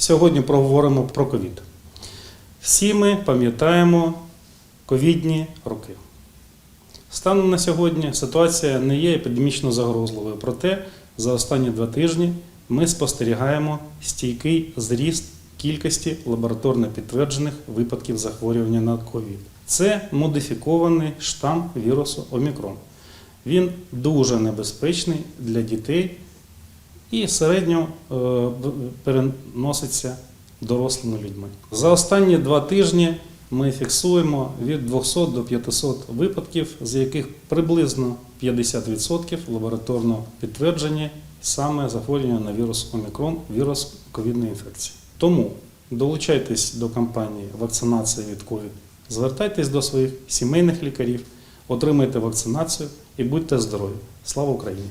Сьогодні проговоримо про ковід. Всі ми пам'ятаємо ковідні роки. Станом на сьогодні ситуація не є епідемічно загрозливою, проте за останні два тижні ми спостерігаємо стійкий зріст кількості лабораторно підтверджених випадків захворювання на ковід. Це модифікований штам вірусу Омікрон. Він дуже небезпечний для дітей і середньо е, переноситься дорослими людьми. За останні два тижні ми фіксуємо від 200 до 500 випадків, з яких приблизно 50% лабораторно підтверджені саме захворювання на вірус Омікрон, вірус ковідної інфекції. Тому долучайтесь до кампанії вакцинації від ковід, звертайтесь до своїх сімейних лікарів, отримайте вакцинацію і будьте здорові. Слава Україні!